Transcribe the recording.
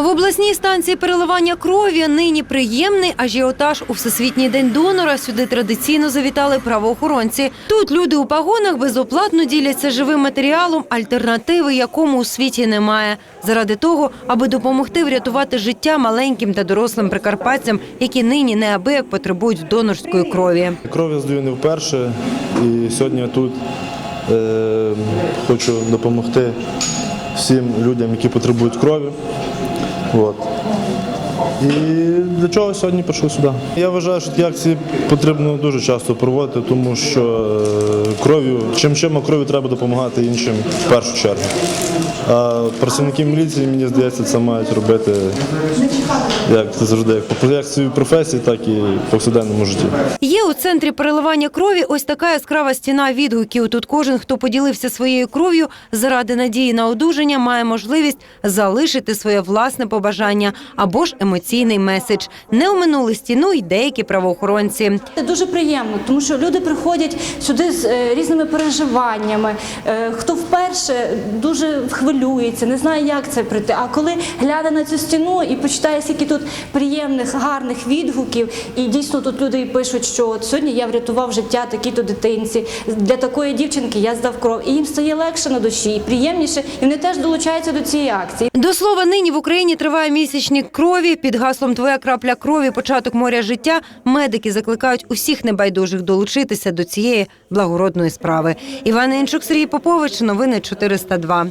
В обласній станції переливання крові нині приємний ажіотаж у Всесвітній день донора. Сюди традиційно завітали правоохоронці. Тут люди у пагонах безоплатно діляться живим матеріалом, альтернативи якому у світі немає. Заради того, аби допомогти врятувати життя маленьким та дорослим прикарпатцям, які нині неабияк потребують донорської крові. Кров я здаю не вперше, і сьогодні тут е, хочу допомогти всім людям, які потребують крові. От. І для чого сьогодні прийшов сюди? Я вважаю, що такі акції потрібно дуже часто проводити, тому що е, кров'ю, чим чим а кров'ю треба допомагати іншим в першу чергу. А працівники міліції, мені здається, це мають робити як це завжди, як по як в своїй професії, так і в повсякденному житті. Є у центрі переливання крові ось така яскрава стіна відгуків. Тут кожен, хто поділився своєю кров'ю заради надії на одужання, має можливість залишити своє власне побажання або ж емоційний меседж. Не оминули стіну й деякі правоохоронці. Це дуже приємно, тому що люди приходять сюди з е, різними переживаннями. Е, Хто вперше дуже хвилюється, не знає, як це прийти. А коли гляне на цю стіну і почитає, скільки тут приємних, гарних відгуків, і дійсно тут люди пишуть, що от сьогодні я врятував життя такій-то дитинці. Для такої дівчинки я здав кров. І їм стає легше на душі, і приємніше, і вони теж долучаються до цієї акції. До слова, нині в Україні триває місячник крові. Під гаслом Твоя крапля крові, початок моря життя. Медики закликають усіх небайдужих долучитися до цієї благородної справи. Іван Інчук, Сергій Попович. Новини 402.